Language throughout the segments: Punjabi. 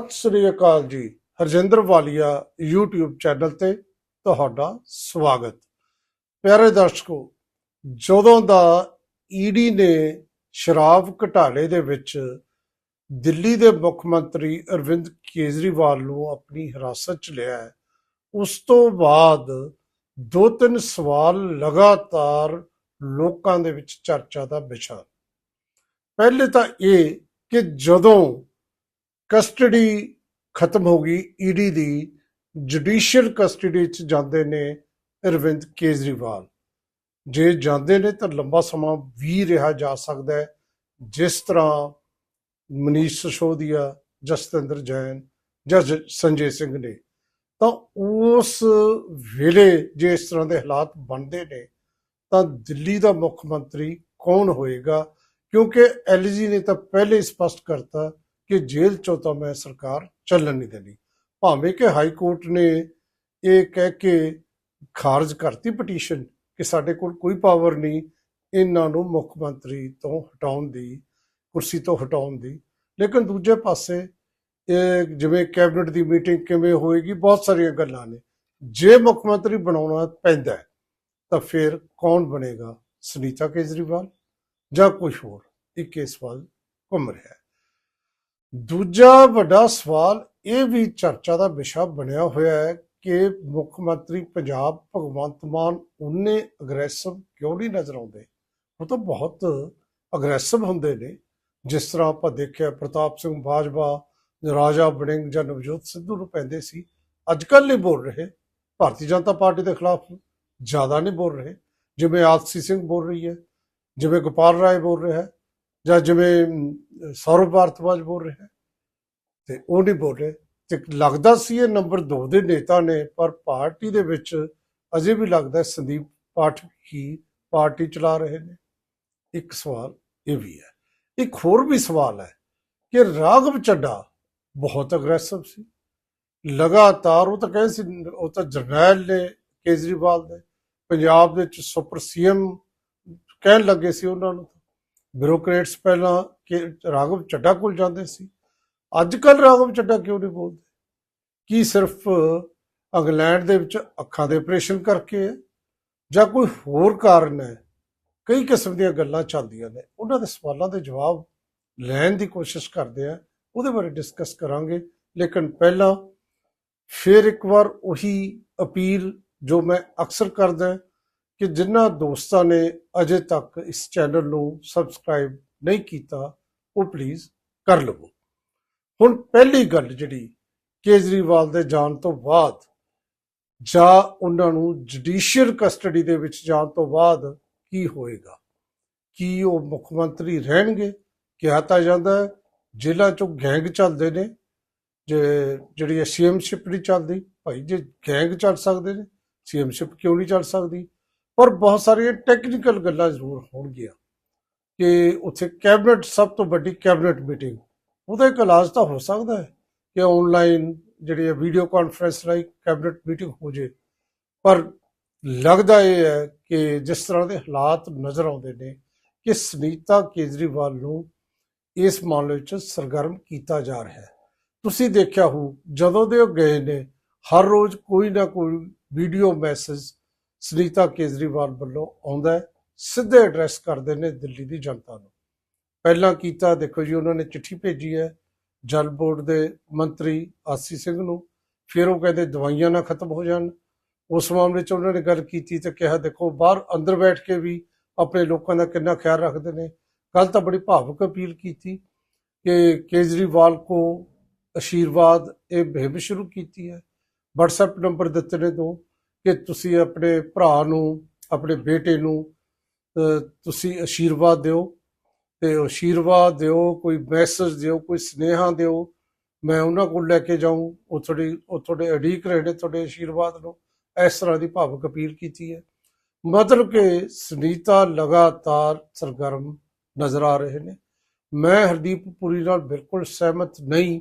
ਸਤਿ ਸ੍ਰੀ ਅਕਾਲ ਜੀ। ਹਰਜਿੰਦਰ ਵਾਲੀਆ YouTube ਚੈਨਲ ਤੇ ਤੁਹਾਡਾ ਸਵਾਗਤ। ਪਿਆਰੇ ਦਰਸ਼ਕੋ ਜਦੋਂ ਦਾ ਈਡੀ ਨੇ ਸ਼ਰਾਬ ਘਟਾਲੇ ਦੇ ਵਿੱਚ ਦਿੱਲੀ ਦੇ ਮੁੱਖ ਮੰਤਰੀ ਅਰਵਿੰਦ ਕੇਜਰੀਵਾਲ ਨੂੰ ਆਪਣੀ ਹਿਰਾਸਤ 'ਚ ਲਿਆ ਹੈ, ਉਸ ਤੋਂ ਬਾਅਦ ਦੋ ਤਿੰਨ ਸਵਾਲ ਲਗਾਤਾਰ ਲੋਕਾਂ ਦੇ ਵਿੱਚ ਚਰਚਾ ਦਾ ਵਿਸ਼ਾ। ਪਹਿਲੇ ਤਾਂ ਇਹ ਕਿ ਜਦੋਂ ਕਸਟਡੀ ਖਤਮ ਹੋ ਗਈ, ਈਡੀ ਦੀ ਜੁਡੀਸ਼ੀਅਲ ਕਸਟਡੀ ਚ ਜਾਂਦੇ ਨੇ ਅਰਵਿੰਦ ਕੇਜਰੀਵਾਲ। ਜੇ ਜਾਂਦੇ ਨੇ ਤਾਂ ਲੰਬਾ ਸਮਾਂ ਵੀ ਰਿਹਾ ਜਾ ਸਕਦਾ ਹੈ, ਜਿਸ ਤਰ੍ਹਾਂ ਮਨੀਸ਼ ਸਿਸੋਦੀਆ, ਜਸਤਿੰਦਰ ਜੈਨ ਜਾਂ ਜ- ਸੰਜੇ ਸਿੰਘ ਨੇ। ਤਾਂ ਉਸ ਵੇਲੇ ਜੇ ਇਸ ਤਰ੍ਹਾਂ ਦੇ ਹਾਲਾਤ ਬਣਦੇ ਨੇ, ਤਾਂ ਦਿੱਲੀ ਦਾ ਮੁੱਖ ਮੰਤਰੀ ਕੌਣ ਹੋਏਗਾ? ਕਿਉਂਕਿ ਐਲਜੀ ਨੇ ਤਾਂ ਪਹਿਲੇ ਸਪਸ਼ਟ ਕਰਤਾ ਕਿ ਜੇਲ੍ਹ ਚੋਂ ਤਾਂ ਮੈਂ ਸਰਕਾਰ ਚੱਲਣ ਨਹੀਂ ਦੇਣੀ। ਭਾਵੇਂ ਕਿ ਹਾਈ ਕੋਰਟ ਨੇ ਇਹ ਕਹਿ ਕੇ ਖਾਰਜ ਕਰਤੀ ਪਟੀਸ਼ਨ ਕਿ ਸਾਡੇ ਕੋਲ ਕੋਈ ਪਾਵਰ ਨਹੀਂ, ਇਹਨਾਂ ਨੂੰ ਮੁੱਖ ਮੰਤਰੀ ਤੋਂ ਹਟਾਉਣ ਦੀ, ਕੁਰਸੀ ਤੋਂ ਹਟਾਉਣ ਦੀ। ਲੇਕਿਨ ਦੂਜੇ ਪਾਸੇ ਇਹ ਜਿਵੇਂ ਕੈਬਨਿਟ ਦੀ ਮੀਟਿੰਗ ਕਿਵੇਂ ਹੋਏਗੀ, ਬਹੁਤ ਸਾਰੀਆਂ ਗੱਲਾਂ ਨੇ। ਜੇ ਮੁੱਖ ਮੰਤਰੀ ਬਣਾਉਣਾ ਪੈਂਦਾ ਤਾਂ ਫਿਰ ਕੌਣ ਬਣੇਗਾ? ਸੁਨੀਤਾ ਕੇਜਰੀਵਾਲ ਜਾਂ ਕੋਈ ਹੋਰ? ਇੱਕ ਇਹ ਸਵਾਲ ਘੁੰਮ ਰਿਹਾ ਹੈ। ਦੂਜਾ ਵੱਡਾ ਸਵਾਲ ਇਹ ਵੀ ਚਰਚਾ ਦਾ ਵਿਸ਼ਾ ਬਣਿਆ ਹੋਇਆ ਹੈ ਕਿ ਮੁੱਖ ਮੰਤਰੀ ਪੰਜਾਬ ਭਗਵੰਤ ਮਾਨ ਉਨੇ ਅਗਰੈਸਿਵ ਕਿਉਂ ਨਹੀਂ ਨਜ਼ਰ ਆਉਂਦੇ? ਉਹ ਤਾਂ ਬਹੁਤ ਅਗਰੈਸਿਵ ਹੁੰਦੇ ਨੇ। ਜਿਸ ਤਰ੍ਹਾਂ ਆਪਾਂ ਦੇਖਿਆ ਪ੍ਰਤਾਪ ਸਿੰਘ ਬਾਜਵਾ, ਰਾਜਾ ਵੜਿੰਗ ਜਾਂ ਨਵਜੋਤ ਸਿੱਧੂ ਨੂੰ ਪੈਂਦੇ ਸੀ ਅੱਜ ਕੱਲ੍ਹ ਨਹੀਂ ਬੋਲ ਰਹੇ। ਭਾਰਤੀ ਜਨਤਾ ਪਾਰਟੀ ਦੇ ਖਿਲਾਫ ਜ਼ਿਆਦਾ ਨਹੀਂ ਬੋਲ ਰਹੇ। ਜਿਵੇਂ ਆਰਸੀ ਸਿੰਘ ਬੋਲ ਰਹੀ ਹੈ, ਜਿਵੇਂ ਗੋਪਾਲ ਰਾਏ ਬੋਲ ਰਿਹਾ ਹੈ। ਜਾਂ ਜਿਵੇਂ ਅਮ, ਸੌਰਵ ਭਾਰਤਵਾਜ ਬੋਲ ਰਿਹਾ ਹੈ ਤੇ ਉਹ ਨਹੀਂ ਬੋਲ ਰਹੇ। ਤੇ ਲੱਗਦਾ ਸੀ ਇਹ ਨੰਬਰ 2 ਦੇ ਨੇਤਾ ਨੇ ਪਰ ਪਾਰਟੀ ਦੇ ਵਿੱਚ ਅਜੇ ਵੀ ਲੱਗਦਾ ਸੰਦੀਪ ਪਾਠਕ ਹੀ ਪਾਰਟੀ ਚਲਾ ਰਹੇ ਨੇ। ਇੱਕ ਸਵਾਲ ਇਹ ਵੀ ਹੈ। ਇੱਕ ਹੋਰ ਵੀ ਸਵਾਲ ਹੈ ਕਿ ਰਾਘਵ ਚੱਡਾ ਬਹੁਤ ਅਗਰੈਸਿਵ ਸੀ। ਲਗਾਤਾਰ ਉਹ ਤਾਂ ਕਹਿੰਦੇ ਸੀ ਉਹ ਤਾਂ ਜਰਨੈਲ ਨੇ ਕੇਜਰੀਵਾਲ ਦੇ ਪੰਜਾਬ ਦੇ ਵਿੱਚ ਸੁਪਰ ਸੀਐਮ ਕਹਿਣ ਲੱਗੇ ਸੀ ਉਹਨਾਂ ਨੂੰ ਬਿਊਰੋਕਰੇਟਸ ਪਹਿਲਾਂ ਕਿ ਰਾਘਵ ਚੱਡਾ ਕੋਲ ਜਾਂਦੇ ਸੀ। ਅੱਜ ਕੱਲ ਰਾਘਵ ਚੱਡਾ ਕਿਉਂ ਨਹੀਂ ਬੋਲਦੇ? ਕੀ ਸਿਰਫ ਇੰਗਲੈਂਡ ਦੇ ਵਿੱਚ ਅੱਖਾਂ ਦੇ ਆਪਰੇਸ਼ਨ ਕਰਕੇ ਹੈ ਜਾਂ ਕੋਈ ਹੋਰ ਕਾਰਨ ਹੈ? ਕਈ ਕਿਸਮ ਦੀਆਂ ਗੱਲਾਂ ਚੱਲਦੀਆਂ ਨੇ। ਉਹਨਾਂ ਦੇ ਸਵਾਲਾਂ ਦੇ ਜਵਾਬ ਲੈਣ ਦੀ ਕੋਸ਼ਿਸ਼ ਕਰਦੇ ਆ। ਉਹਦੇ ਬਾਰੇ ਡਿਸਕਸ ਕਰਾਂਗੇ। ਲੇਕਿਨ ਪਹਿਲਾਂ ਫਿਰ ਇੱਕ ਵਾਰ ਉਹੀ ਅਪੀਲ ਜੋ ਮੈਂ ਅਕਸਰ ਕਰਦਾ ਕਿ ਜਿਨ੍ਹਾਂ ਦੋਸਤਾਂ ਨੇ ਅਜੇ ਤੱਕ ਇਸ ਚੈਨਲ ਨੂੰ ਸਬਸਕ੍ਰਾਈਬ ਨਹੀਂ ਕੀਤਾ, ਉਹ ਪਲੀਜ਼ ਕਰ ਲਵੋ। ਹੁਣ ਪਹਿਲੀ ਗੱਲ ਜਿਹੜੀ ਕੇਜਰੀਵਾਲ ਦੇ ਜਾਣ ਤੋਂ ਬਾਅਦ ਜਾਂ ਉਹਨਾਂ ਨੂੰ ਜੁਡੀਸ਼ੀਅਲ ਕਸਟਡੀ ਦੇ ਵਿੱਚ ਜਾਣ ਤੋਂ ਬਾਅਦ ਕੀ ਹੋਏਗਾ? ਕੀ ਉਹ ਮੁੱਖ ਮੰਤਰੀ ਰਹਿਣਗੇ? ਕਿਹਾ ਤਾਂ ਜਾਂਦਾ ਹੈ, ਜੇਲ੍ਹਾਂ ਚੋਂ ਗੈਂਗ ਚੱਲਦੇ ਨੇ। ਜੇ ਜਿਹੜੀ ਸੀਐਮਸ਼ਿਪ ਨਹੀਂ ਚੱਲਦੀ, ਭਾਈ ਜੇ ਗੈਂਗ ਚੱਲ ਸਕਦੇ ਨੇ ਸੀਐਮਸ਼ਿਪ ਕਿਉਂ ਨਹੀਂ ਚੱਲ ਸਕਦੀ? ਪਰ ਬਹੁਤ ਸਾਰੀਆਂ ਟੈਕਨੀਕਲ ਗੱਲਾਂ ਜ਼ਰੂਰ ਹੋਣਗੀਆਂ ਕਿ ਉੱਥੇ ਕੈਬਨਿਟ ਸਭ ਤੋਂ ਵੱਡੀ ਕੈਬਨਿਟ ਮੀਟਿੰਗ ਉਹਦਾ ਇੱਕ ਇਲਾਜ ਤਾਂ ਹੋ ਸਕਦਾ ਹੈ ਕਿ ਆਨਲਾਈਨ ਜਿਹੜੀ ਹੈ ਵੀਡੀਓ ਕਾਨਫਰੰਸ ਰਾਹੀਂ ਕੈਬਨਿਟ ਮੀਟਿੰਗ ਹੋ ਜੇ। ਪਰ ਲੱਗਦਾ ਇਹ ਹੈ ਕਿ ਜਿਸ ਤਰ੍ਹਾਂ ਦੇ ਹਾਲਾਤ ਨਜ਼ਰ ਆਉਂਦੇ ਨੇ ਕਿ ਸੁਨੀਤਾ ਕੇਜਰੀਵਾਲ ਨੂੰ ਇਸ ਮਾਮਲੇ ਵਿੱਚ ਸਰਗਰਮ ਕੀਤਾ ਜਾ ਰਿਹਾ ਹੈ। ਤੁਸੀਂ ਦੇਖਿਆ ਹੋ ਜਦੋਂ ਦੇ ਉਹ ਗਏ ਨੇ, ਹਰ ਰੋਜ਼ ਕੋਈ ਨਾ ਕੋਈ ਵੀਡੀਓ ਮੈਸੇਜ ਸੁਨੀਤਾ ਕੇਜਰੀਵਾਲ ਵੱਲੋਂ ਆਉਂਦਾ ਹੈ, ਸਿੱਧੇ ਐਡਰੈਸ ਕਰਦੇ ਨੇ ਦਿੱਲੀ ਦੀ ਜਨਤਾ ਨੂੰ। ਪਹਿਲਾਂ ਕੀਤਾ, ਦੇਖੋ ਜੀ, ਉਹਨਾਂ ਨੇ ਚਿੱਠੀ ਭੇਜੀ ਹੈ, ਜਲ ਬੋਰਡ ਦੇ ਮੰਤਰੀ ਆਸੀ ਸਿੰਘ ਨੂੰ। ਫਿਰ ਉਹ ਕਹਿੰਦੇ ਦਵਾਈਆਂ ਨਾ ਖਤਮ ਹੋ ਜਾਣ। ਉਸ ਮਾਮਲੇ 'ਚ ਉਹਨਾਂ ਨੇ ਗੱਲ ਕੀਤੀ ਤੇ ਕਿਹਾ, ਦੇਖੋ, ਬਾਹਰ ਅੰਦਰ ਬੈਠ ਕੇ ਵੀ ਆਪਣੇ ਲੋਕਾਂ ਦਾ ਕਿੰਨਾ ਖਿਆਲ ਰੱਖਦੇ ਨੇ। ਕੱਲ ਤਾਂ ਬੜੀ ਭਾਵੁਕ ਅਪੀਲ ਕੀਤੀ ਕਿ ਕੇਜਰੀਵਾਲ ਕੋ ਆਸ਼ੀਰਵਾਦ ਇਹ ਮੁਹਿੰਮ ਸ਼ੁਰੂ ਕੀਤੀ ਹੈ। WhatsApp ਨੰਬਰ ਦਿੱਤੇ ਨੇ ਦੋ। ਕਿ ਤੁਸੀਂ ਆਪਣੇ ਭਰਾ ਨੂੰ, ਆਪਣੇ ਬੇਟੇ ਨੂੰ ਤੁਸੀਂ ਆਸ਼ੀਰਵਾਦ ਦਿਓ। ਤੇ ਉਹ ਆਸ਼ੀਰਵਾਦ ਦਿਓ, ਕੋਈ ਮੈਸੇਜ ਦਿਓ, ਕੋਈ ਸਨੇਹਾ ਦਿਓ, ਮੈਂ ਉਹਨਾਂ ਕੋਲ ਲੈ ਕੇ ਜਾਊਂ। ਉਹ ਤੁਹਾਡੀ, ਉਹ ਤੁਹਾਡੇ ਅਡੀਕ ਰਹੇ ਨੇ ਤੁਹਾਡੇ ਆਸ਼ੀਰਵਾਦ ਨੂੰ। ਇਸ ਤਰ੍ਹਾਂ ਦੀ ਭਾਵਕ ਅਪੀਲ ਕੀਤੀ ਹੈ। ਮਤਲਬ ਕਿ ਸੁਨੀਤਾ ਲਗਾਤਾਰ ਸਰਗਰਮ ਨਜ਼ਰ ਆ ਰਹੇ ਨੇ। ਮੈਂ ਹਰਦੀਪ ਪੁਰੀ ਨਾਲ ਬਿਲਕੁਲ ਸਹਿਮਤ ਨਹੀਂ।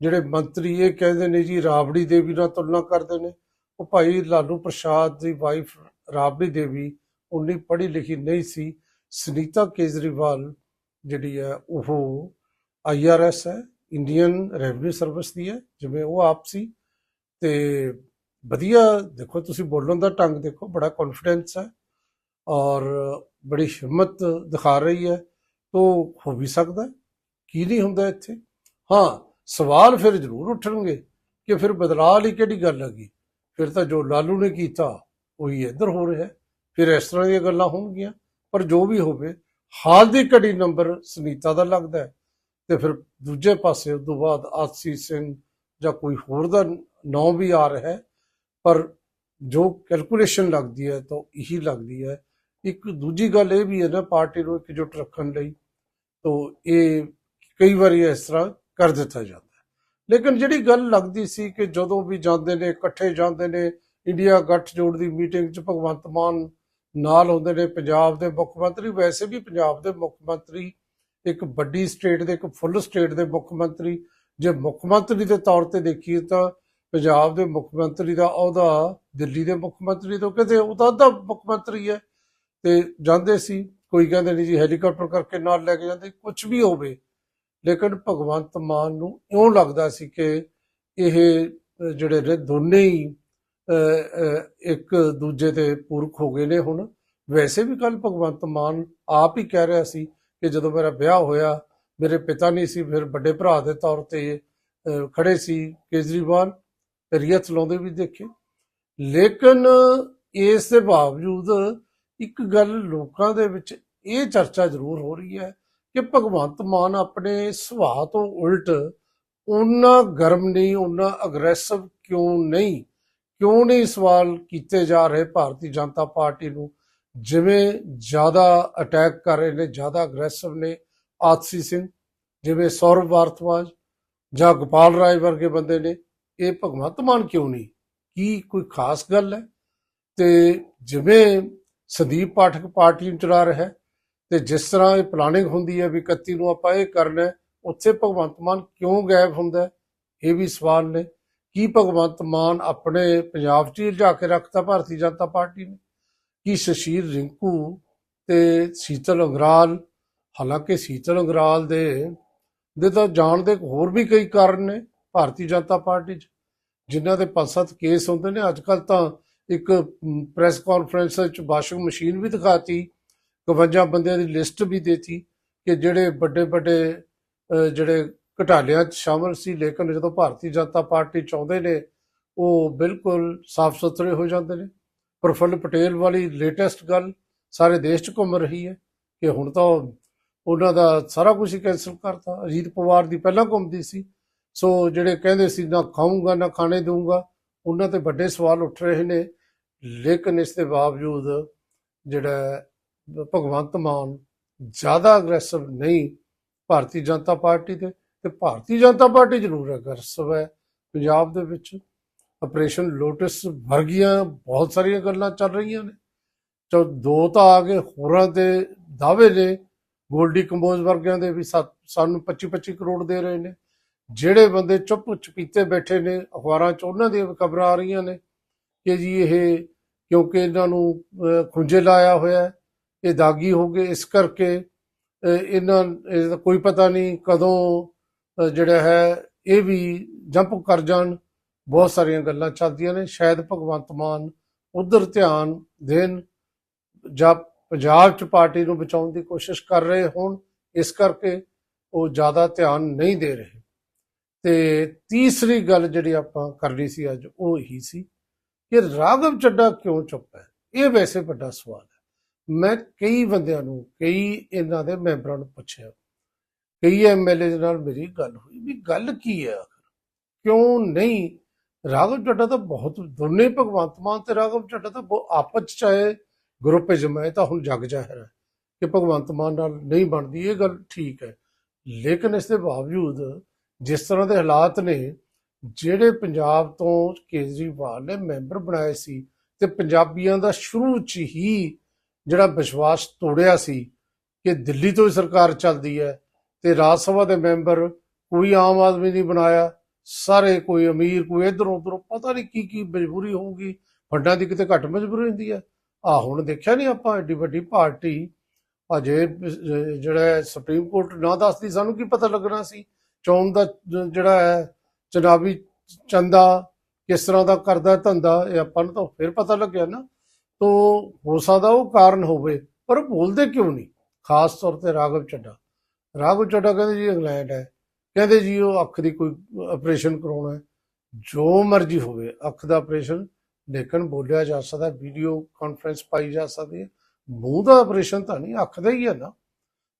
ਜਿਹੜੇ ਮੰਤਰੀ ਇਹ ਕਹਿੰਦੇ ਨੇ ਜੀ ਰਾਬੜੀ ਦੇਵੀ ਨਾਲ ਤੁਲਨਾ ਕਰਦੇ ਨੇ। ਉਹ ਭਾਈ ਲਾਲੂ ਪ੍ਰਸ਼ਾਦ ਦੀ ਵਾਈਫ ਰਾਬੜੀ ਦੇਵੀ ਉਨੀ ਪੜ੍ਹੀ ਲਿਖੀ ਨਹੀਂ ਸੀ। ਸੁਨੀਤਾ ਕੇਜਰੀਵਾਲ ਜਿਹੜੀ ਹੈ, ਉਹ ਆਈਆਰਐਸ ਹੈ ਇੰਡੀਅਨ ਰੈਵਨਿਊ ਸਰਵਿਸ ਦੀ ਹੈ, ਜਿਵੇਂ ਉਹ ਆਪ ਸੀ। ਤੇ ਵਧੀਆ, ਦੇਖੋ ਤੁਸੀਂ ਬੋਲਣ ਦਾ ਢੰਗ ਦੇਖੋ, ਬੜਾ ਕੌਨਫੀਡੈਂਸ ਹੈ ਔਰ ਬੜੀ ਹਿੰਮਤ ਦਿਖਾ ਰਹੀ ਹੈ। ਤੋ ਹੋ ਵੀ ਸਕਦਾ ਕੀ ਨਹੀਂ ਹੁੰਦਾ ਇੱਥੇ? ਹਾਂ, ਸਵਾਲ ਫਿਰ ਜ਼ਰੂਰ ਉੱਠਣਗੇ ਕਿ ਫਿਰ ਬਦਲਾਅ ਲਈ ਕਿਹੜੀ ਗੱਲ ਹੈਗੀ? ਫਿਰ ਤਾਂ ਜੋ ਲਾਲੂ ਨੇ ਕੀਤਾ, ਉਹੀ ਇੱਧਰ ਹੋ ਰਿਹਾ ਫਿਰ ਇਸ ਤਰ੍ਹਾਂ ਦੀਆਂ ਗੱਲਾਂ ਹੋਣਗੀਆਂ, ਪਰ ਜੋ ਵੀ ਹੋਵੇ, ਹਾਲ ਦੀ ਘੜੀ ਨੰਬਰ ਸੁਨੀਤਾ ਦਾ ਲੱਗਦਾ ਹੈ। ਤੇ ਫਿਰ ਦੂਜੇ ਪਾਸੇ ਉਸ ਤੋਂ ਬਾਅਦ ਆਸੀ ਸਿੰਘ ਜਾਂ ਕੋਈ ਹੋਰ ਦਾ ਨਾਂ ਵੀ ਆ ਰਿਹਾ ਹੈ, ਪਰ ਜੋ ਕੈਲਕੂਲੇਸ਼ਨ ਲੱਗਦੀ ਹੈ, ਤਾਂ ਇਹੀ ਲੱਗਦੀ ਹੈ। ਇੱਕ ਦੂਜੀ ਗੱਲ ਇਹ ਵੀ ਹੈ ਨਾ, ਪਾਰਟੀ ਨੂੰ ਇਕਜੁੱਟ ਰੱਖਣ ਲਈ, ਤਾਂ ਇਹ ਕਈ ਵਾਰੀ ਇਸ ਤਰ੍ਹਾਂ ਕਰ ਦਿੱਤਾ ਜਾਂਦਾ। ਲੇਕਿਨ ਜਿਹੜੀ ਗੱਲ ਲੱਗਦੀ ਸੀ ਕਿ ਜਦੋਂ ਵੀ ਜਾਂਦੇ ਨੇ, ਇਕੱਠੇ ਜਾਂਦੇ ਨੇ, ਇੰਡੀਆ ਗੱਠਜੋੜ ਦੀ ਮੀਟਿੰਗ 'ਚ ਭਗਵੰਤ ਮਾਨ ਨਾਲ ਹੁੰਦੇ ਨੇ, ਪੰਜਾਬ ਦੇ ਮੁੱਖ ਮੰਤਰੀ, ਵੈਸੇ ਵੀ ਪੰਜਾਬ ਦੇ ਮੁੱਖ ਮੰਤਰੀ, ਇੱਕ ਵੱਡੀ ਸਟੇਟ ਦੇ, ਇੱਕ ਫੁੱਲ ਸਟੇਟ ਦੇ ਮੁੱਖ ਮੰਤਰੀ, ਜੇ ਮੁੱਖ ਮੰਤਰੀ ਦੇ ਤੌਰ ਤੇ ਦੇਖੀਏ ਤਾਂ ਪੰਜਾਬ ਦੇ ਮੁੱਖ ਮੰਤਰੀ ਦਾ ਅਹੁਦਾ ਦਿੱਲੀ ਦੇ ਮੁੱਖ ਮੰਤਰੀ ਤੋਂ ਕਿਤੇ ਤਾਂ ਅੱਧਾ ਮੁੱਖ ਮੰਤਰੀ ਹੈ, ਤੇ ਜਾਂਦੇ ਸੀ, ਕੋਈ ਕਹਿੰਦੇ ਨਹੀਂ ਜੀ ਹੈਲੀਕਾਪਟਰ ਕਰਕੇ ਨਾਲ ਲੈ ਕੇ ਜਾਂਦੇ ਕੁਝ ਵੀ ਹੋਵੇ ਲੇਕਿਨ ਭਗਵੰਤ ਮਾਨ ਨੂੰ ਇਉਂ ਲੱਗਦਾ ਸੀ ਕਿ ਇਹ ਜਿਹੜੇ ਨੇ ਦੋਨੇ ਹੀ ਇੱਕ ਦੂਜੇ ਤੇ ਪੂਰਕ ਹੋ ਗਏ ਨੇ ਹੁਣ। ਵੈਸੇ ਵੀ ਕੱਲ ਭਗਵੰਤ ਮਾਨ ਆਪ ਹੀ ਕਹਿ ਰਿਹਾ ਸੀ ਕਿ ਜਦੋਂ ਮੇਰਾ ਵਿਆਹ ਹੋਇਆ ਮੇਰੇ ਪਿਤਾ ਨਹੀਂ ਸੀ ਫਿਰ ਵੱਡੇ ਭਰਾ ਦੇ ਤੌਰ ਤੇ ਅਹ, ਖੜੇ ਸੀ ਕੇਜਰੀਵਾਲ ਰੀਅਤ ਲਾਉਂਦੇ ਵੀ ਦੇਖੇ। ਲੇਕਿਨ ਇਸ ਦੇ ਬਾਵਜੂਦ ਇੱਕ ਗੱਲ ਲੋਕਾਂ ਦੇ ਵਿੱਚ ਇਹ ਚਰਚਾ ਜ਼ਰੂਰ ਹੋ ਰਹੀ ਹੈ ਕਿ ਭਗਵੰਤ ਮਾਨ ਆਪਣੇ ਸੁਭਾਅ ਤੋਂ ਉਲਟ ਉਹਨਾਂ ਗਰਮ ਨਹੀਂ ਉਹਨਾਂ ਅਗਰੈਸਿਵ ਕਿਉਂ ਨਹੀਂ? ਕਿਉਂ ਨਹੀਂ ਸਵਾਲ ਕੀਤੇ ਜਾ ਰਹੇ ਭਾਰਤੀ ਜਨਤਾ ਪਾਰਟੀ ਨੂੰ? ਜਿਵੇਂ ਜ਼ਿਆਦਾ ਅਟੈਕ ਕਰ ਰਹੇ ਨੇ, ਜ਼ਿਆਦਾ ਅਗਰੈਸਿਵ ਨੇ ਆਤਸੀ ਸਿੰਘ, ਜਿਵੇਂ ਸੌਰਵ ਭਾਰਤਵਾਜ ਜਾਂ ਗੋਪਾਲ ਰਾਏ ਵਰਗੇ ਬੰਦੇ ਨੇ, ਇਹ ਭਗਵੰਤ ਮਾਨ ਕਿਉਂ ਨਹੀਂ? ਕੀ ਕੋਈ ਖਾਸ ਗੱਲ ਹੈ? ਤੇ ਜਿਵੇਂ ਸੰਦੀਪ ਪਾਠਕ ਪਾਰਟੀ ਨੂੰ ਚਲਾ ਰਿਹਾ ਹੈ ਤੇ ਜਿਸ ਤਰ੍ਹਾਂ ਇਹ ਪਲਾਨਿੰਗ ਹੁੰਦੀ ਹੈ ਵੀ 31 ਨੂੰ ਆਪਾਂ ਇਹ ਕਰਨਾ ਉੱਥੇ ਭਗਵੰਤ ਮਾਨ ਕਿਉਂ ਗਾਇਬ ਹੁੰਦਾ ਇਹ ਵੀ ਸਵਾਲ ਨੇ। ਕੀ ਭਗਵੰਤ ਮਾਨ ਆਪਣੇ ਪੰਜਾਬ 'ਚ ਹੀ ਲਿਜਾ ਕੇ ਰੱਖਤਾ ਭਾਰਤੀ ਜਨਤਾ ਪਾਰਟੀ ਨੇ? ਕੀ ਸ਼ਸ਼ੀਰ ਰਿੰਕੂ ਤੇ ਸੀਤਲ ਅੰਗਰਾਲ, ਹਾਲਾਂਕਿ ਸੀਤਲ ਅੰਗਰਾਲ ਦੇ ਦੇ ਤਾਂ ਜਾਣ ਦੇ ਹੋਰ ਵੀ ਕਈ ਕਾਰਨ ਨੇ ਭਾਰਤੀ ਜਨਤਾ ਪਾਰਟੀ 'ਚ, ਜਿਨ੍ਹਾਂ ਦੇ ਪੰਜ ਸੱਤ ਕੇਸ ਹੁੰਦੇ ਨੇ। ਅੱਜ ਕੱਲ ਤਾਂ ਇੱਕ ਪ੍ਰੈਸ ਕਾਨਫਰੰਸ 'ਚ ਵਾਸ਼ਿੰਗ ਮਸ਼ੀਨ ਵੀ ਦਿਖਾਤੀ। 52 ਬੰਦਿਆਂ ਦੀ ਲਿਸਟ ਵੀ ਦੇਤੀ ਕਿ ਜਿਹੜੇ ਵੱਡੇ ਵੱਡੇ ਜਿਹੜੇ ਘਟਾਲਿਆਂ 'ਚ ਸ਼ਾਮਲ ਸੀ, ਲੇਕਿਨ ਜਦੋਂ ਭਾਰਤੀ ਜਨਤਾ ਪਾਰਟੀ ਚਾਹੁੰਦੇ ਨੇ, ਉਹ ਬਿਲਕੁਲ ਸਾਫ਼ ਸੁਥਰੇ ਹੋ ਜਾਂਦੇ ਨੇ। ਪ੍ਰਫੁੱਲ ਪਟੇਲ ਵਾਲੀ ਲੇਟੈਸਟ ਗੱਲ ਸਾਰੇ ਦੇਸ਼ 'ਚ ਘੁੰਮ ਰਹੀ ਹੈ ਕਿ ਹੁਣ ਤਾਂ ਉਹਨਾਂ ਦਾ ਸਾਰਾ ਕੁਝ ਹੀ ਕੈਂਸਲ ਕਰਤਾ। ਅਜੀਤ ਪਵਾਰ ਦੀ ਪਹਿਲਾਂ ਘੁੰਮਦੀ ਸੀ, ਸੋ ਜਿਹੜੇ ਕਹਿੰਦੇ ਸੀ, ਨਾ ਖਾਊਂਗਾ, ਨਾ ਖਾਣੇ ਦਊਂਗਾ, ਉਹਨਾਂ ਤੇ ਵੱਡੇ ਸਵਾਲ ਉੱਠ ਰਹੇ ਨੇ। ਲੇਕਿਨ ਇਸ ਦੇ ਬਾਵਜੂਦ ਜਿਹੜਾ ਭਗਵੰਤ ਮਾਨ ਜ਼ਿਆਦਾ ਅਗਰੈਸਿਵ ਨਹੀਂ ਭਾਰਤੀ ਜਨਤਾ ਪਾਰਟੀ ਦੇ ਤੇ ਭਾਰਤੀ ਜਨਤਾ ਪਾਰਟੀ ਜ਼ਰੂਰ ਅਗਰੈਸਿਵ ਹੈ ਪੰਜਾਬ ਦੇ ਵਿੱਚ। ਆਪਰੇਸ਼ਨ ਲੋਟਸ ਵਰਗੀਆਂ ਬਹੁਤ ਸਾਰੀਆਂ ਗੱਲਾਂ ਚੱਲ ਰਹੀਆਂ ਨੇ। ਚੋ ਦੋ ਤਾਂ ਆ ਗਏ ਹੋਰਾਂ ਦੇ ਦਾਅਵੇ ਨੇ। ਗੋਲਡੀ ਕੰਬੋਜ ਵਰਗਿਆਂ ਦੇ ਵੀ ਸਾਨੂੰ 25 25 ਕਰੋੜ ਦੇ ਰਹੇ ਨੇ। ਜਿਹੜੇ ਬੰਦੇ ਚੁੱਪ ਚੁਪੀਤੇ ਬੈਠੇ ਨੇ ਅਖਬਾਰਾਂ 'ਚ ਉਹਨਾਂ ਦੀਆਂ ਵੀ ਖਬਰਾਂ ਆ ਰਹੀਆਂ ਨੇ ਕਿ ਜੀ ਇਹ ਕਿਉਂਕਿ ਇਹਨਾਂ ਨੂੰ ਅਹ, ਖੁੰਝੇ ਲਾਇਆ ਹੋਇਆ ਇਹ ਦਾਗੀ ਹੋ ਗਏ, ਇਸ ਕਰਕੇ ਇਹਨਾਂ, ਇਹਦਾ ਕੋਈ ਪਤਾ ਨਹੀਂ ਕਦੋਂ ਜਿਹੜਾ ਹੈ, ਇਹ ਵੀ ਜੰਪ ਕਰ ਜਾਣ। ਬਹੁਤ ਸਾਰੀਆਂ ਗੱਲਾਂ ਚੱਲਦੀਆਂ ਨੇ। ਸ਼ਾਇਦ ਭਗਵੰਤ ਮਾਨ ਉਧਰ ਧਿਆਨ ਦੇਣ ਜਾਂ ਪੰਜਾਬ ਚ ਪਾਰਟੀ ਨੂੰ ਬਚਾਉਣ ਦੀ ਕੋਸ਼ਿਸ਼ ਕਰ ਰਹੇ ਹੋਣ, ਇਸ ਕਰਕੇ ਉਹ ਜ਼ਿਆਦਾ ਧਿਆਨ ਨਹੀਂ ਦੇ ਰਹੇ। ਤੇ ਤੀਸਰੀ ਗੱਲ ਜਿਹੜੀ ਆਪਾਂ ਕਰਨੀ ਸੀ ਅੱਜ ਉਹ ਹੀ ਸੀ ਕਿ ਰਾਘਵ ਚੱਡਾ ਕਿਉਂ ਚੁੱਪ ਹੈ? ਇਹ ਵੈਸੇ ਵੱਡਾ ਸਵਾਲ ਹੈ। ਮੈਂ ਕਈ ਬੰਦਿਆਂ ਨੂੰ, ਕਈ ਇਹਨਾਂ ਦੇ ਮੈਂਬਰਾਂ ਨੂੰ ਪੁੱਛਿਆ। ਕਈ ਐਮਐਲਏ ਦੇ ਨਾਲ ਮੇਰੀ ਗੱਲ ਹੋਈ ਵੀ ਗੱਲ ਕੀ ਹੈ ਆਖਰ? ਕਿਉਂ ਨਹੀਂ? ਰਾਘਵ ਚੱਡਾ ਤਾਂ ਬਹੁਤ ਦੋਨੇ ਭਗਵੰਤ ਮਾਨ ਤੇ ਰਾਘਵ ਚੱਡਾ ਤਾਂ ਆਪਸ ਚ ਚਾਹੇ ਗਰੁੱਪਿਜ਼ਮ ਹੈ ਤਾਂ ਹੁਣ ਜਗ ਜ਼ਾਹਿਰ ਹੈ ਕਿ ਭਗਵੰਤ ਮਾਨ ਨਾਲ ਨਹੀਂ ਬਣਦੀ, ਇਹ ਗੱਲ ਠੀਕ ਹੈ। ਲੇਕਿਨ ਇਸ ਦੇ ਬਾਵਜੂਦ ਜਿਸ ਤਰ੍ਹਾਂ ਦੇ ਹਾਲਾਤ ਨੇ, ਜਿਹੜੇ ਪੰਜਾਬ ਤੋਂ ਕੇਜਰੀਵਾਲ ਨੇ ਮੈਂਬਰ ਬਣਾਏ ਸੀ ਤੇ ਪੰਜਾਬੀਆਂ ਦਾ ਸ਼ੁਰੂ ਚ ਹੀ ਜਿਹੜਾ ਵਿਸ਼ਵਾਸ ਤੋੜਿਆ ਸੀ ਕਿ ਦਿੱਲੀ ਤੋਂ ਹੀ ਸਰਕਾਰ ਚੱਲਦੀ ਹੈ ਤੇ ਰਾਜ ਸਭਾ ਦੇ ਮੈਂਬਰ ਕੋਈ ਆਮ ਆਦਮੀ ਨਹੀਂ ਬਣਾਇਆ, ਸਾਰੇ ਕੋਈ ਅਮੀਰ, ਕੋਈ ਇਧਰ ਉਧਰ, ਪਤਾ ਨਹੀਂ ਕੀ ਕੀ ਮਜਬੂਰੀ ਹੋਊਗੀ ਫੰਡਾਂ ਦੀ ਕਿਤੇ ਘੱਟ ਮਜਬੂਰੀ ਹੁੰਦੀ ਹੈ। ਆ ਹੁਣ ਦੇਖਿਆ ਨਹੀਂ ਆਪਾਂ, ਐਡੀ ਵੱਡੀ ਪਾਰਟੀ, ਅਜੇ ਜਿਹੜਾ ਸੁਪਰੀਮ ਕੋਰਟ ਨਾ ਦੱਸਦੀ, ਸਾਨੂੰ ਕੀ ਪਤਾ ਲੱਗਣਾ ਸੀ? ਚੋਣ ਦਾ ਜਿਹੜਾ ਹੈ, ਚੁਣਾਵੀ ਚੰਦਾ ਕਿਸ ਤਰ੍ਹਾਂ ਦਾ ਕਰਦਾ ਧੰਦਾ, ਇਹ ਆਪਾਂ ਨੂੰ ਤਾਂ ਫਿਰ ਪਤਾ ਲੱਗਿਆ ਨਾ। ਤੋਂ ਹੋ ਸਕਦਾ ਉਹ ਕਾਰਨ ਹੋਵੇ, ਪਰ ਬੋਲਦੇ ਕਿਉਂ ਨਹੀਂ? ਖਾਸ ਤੌਰ ਤੇ ਰਾਘਵ ਚੱਡਾ ਰਾਘਵ ਚੱਡਾ ਕਹਿੰਦੇ ਜੀ ਇੰਗਲੈਂਡ ਹੈ। ਕਹਿੰਦੇ ਜੀ ਉਹ ਅੱਖ ਦੀ ਕੋਈ ਆਪਰੇਸ਼ਨ ਕਰਾਉਣਾ ਹੈ। ਜੋ ਮਰਜ਼ੀ ਹੋਵੇ, ਅੱਖ ਦਾ ਆਪਰੇਸ਼ਨ ਲੇਕਿਨ ਬੋਲਿਆ ਜਾ ਸਕਦਾ ਵੀਡੀਓ ਕਾਨਫਰੰਸ ਪਾਈ ਜਾ ਸਕਦੀ ਹੈ। ਮੂੰਹ ਦਾ ਆਪਰੇਸ਼ਨ ਤਾਂ ਨਹੀਂ, ਅੱਖ ਦਾ ਹੀ ਹੈ ਨਾ।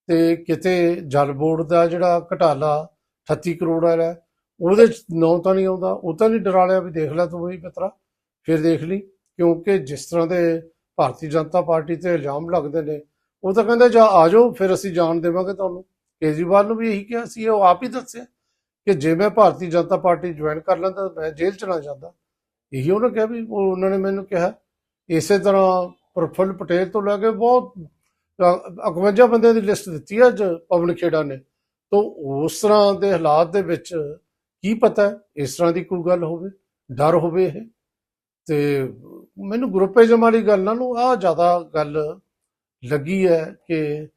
ਤੇ ਕਿਤੇ ਜਲ ਬੋਰਡ ਦਾ ਜਿਹੜਾ ਘਟਾਲਾ 38 ਕਰੋੜ ਵਾਲਾ ਉਹਦੇ ਚ ਨਾਂ ਤਾਂ ਨਹੀਂ ਆਉਂਦਾ, ਉਹ ਤਾਂ ਨਹੀਂ ਡਰਾ ਲਿਆ ਵੀ ਦੇਖ ਲੈ ਤੂੰ ਬਈ ਪਤਰਾ ਫਿਰ ਦੇਖ ਲਈ। ਕਿਉਂਕਿ ਜਿਸ ਤਰ੍ਹਾਂ ਦੇ ਭਾਰਤੀ ਜਨਤਾ ਪਾਰਟੀ ਤੇ ਇਲਜ਼ਾਮ ਲੱਗਦੇ ਨੇ, ਉਹ ਤਾਂ ਕਹਿੰਦੇ ਜਾ ਆ ਜਾਓ, ਫਿਰ ਅਸੀਂ ਜਾਣ ਦੇਵਾਂਗੇ ਤੁਹਾਨੂੰ। ਕੇਜਰੀਵਾਲ ਨੂੰ ਵੀ ਇਹੀ ਕਿਹਾ ਸੀ, ਉਹ ਆਪ ਹੀ ਦੱਸਿਆ ਕਿ ਜੇ ਮੈਂ ਭਾਰਤੀ ਜਨਤਾ ਪਾਰਟੀ ਜੁਆਇਨ ਕਰ ਲੈਂਦਾ, ਮੈਂ ਜੇਲ੍ਹ ਚਲਾ ਜਾਂਦਾ। ਇਹੀ ਉਹਨੇ ਕਿਹਾ ਵੀ ਉਹਨਾਂ ਨੇ ਮੈਨੂੰ ਕਿਹਾ। ਇਸੇ ਤਰ੍ਹਾਂ ਪ੍ਰਫੁੱਲ ਪਟੇਲ ਤੋਂ ਲੈ ਕੇ ਬਹੁਤ 51 ਬੰਦਿਆਂ ਦੀ ਲਿਸਟ ਦਿੱਤੀ ਹੈ ਅੱਜ ਪਵਨ ਖੇੜਾ ਨੇ। ਤੋਂ ਉਸ ਤਰ੍ਹਾਂ ਦੇ ਹਾਲਾਤ ਦੇ ਵਿੱਚ ਕੀ ਪਤਾ ਇਸ ਤਰ੍ਹਾਂ ਦੀ ਕੋਈ ਗੱਲ ਹੋਵੇ, ਡਰ ਹੋਵੇ ਇਹ? ਤੇ ਮੈਨੂੰ ਗਰੁੱਪੇਜਮ ਵਾਲੀ ਗੱਲ ਨਾਲੋਂ ਆ ਜ਼ਿਆਦਾ ਗੱਲ ਲੱਗੀ ਹੈ ਕਿ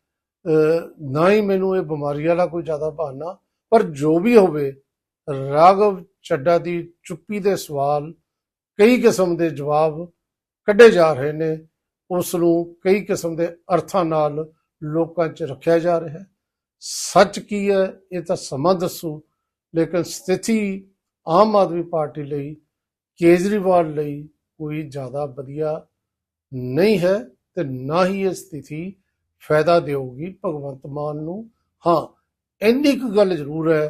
ਨਾ ਹੀ ਮੈਨੂੰ ਇਹ ਬਿਮਾਰੀ ਵਾਲਾ ਕੋਈ ਜ਼ਿਆਦਾ ਬਹਾਨਾ, ਪਰ ਜੋ ਵੀ ਹੋਵੇ, ਰਾਘਵ ਚੱਡਾ ਦੀ ਚੁੱਪੀ ਦੇ ਸਵਾਲ ਕਈ ਕਿਸਮ ਦੇ ਜਵਾਬ ਕੱਢੇ ਜਾ ਰਹੇ ਨੇ ਉਸ ਨੂੰ ਕਈ ਕਿਸਮ ਦੇ ਅਰਥਾਂ ਨਾਲ ਲੋਕਾਂ 'ਚ ਰੱਖਿਆ ਜਾ ਰਿਹਾ ਹੈ। ਸੱਚ ਕੀ ਹੈ, ਇਹ ਤਾਂ ਸਮਾਂ ਦੱਸੂ, ਲੇਕਿਨ ਸਥਿਤੀ ਆਮ ਆਦਮੀ ਪਾਰਟੀ ਲਈ ਕੇਜਰੀਵਾਲ ਲਈ ਕੋਈ ਜ਼ਿਆਦਾ ਵਧੀਆ ਨਹੀਂ ਹੈ ਤੇ ਨਾ ਹੀ ਇਹ ਸਥਿਤੀ ਫਾਇਦਾ ਦੇਊਗੀ ਭਗਵੰਤ ਮਾਨ ਨੂੰ। ਹਾਂ, ਇੰਨੀ ਕੁ ਗੱਲ ਜ਼ਰੂਰ ਹੈ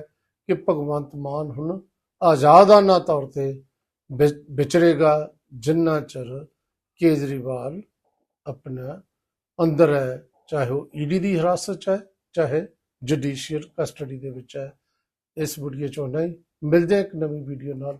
ਕਿ ਭਗਵੰਤ ਮਾਨ ਹੁਣ ਆਜ਼ਾਦਾਨਾ ਤੌਰ ਤੇ ਵਿਚ- ਵਿਚਰੇਗਾ, ਜਿੰਨਾ ਚਿਰ ਕੇਜਰੀਵਾਲ ਆਪਣਾ ਅੰਦਰ ਹੈ, ਚਾਹੇ ਉਹ ਈਡੀ ਦੀ ਹਿਰਾਸਤ 'ਚ ਹੈ, ਚਾਹੇ ਜੁਡੀਸ਼ੀਅਲ ਕਸਟਡੀ ਦੇ ਵਿੱਚ ਹੈ। ਇਸ ਵੀਡੀਓ ਚ ਨਹੀਂ ਮਿਲਦੇ ਹਾਂ ਇੱਕ ਨਵੀਂ ਵੀਡੀਓ ਨਾਲ।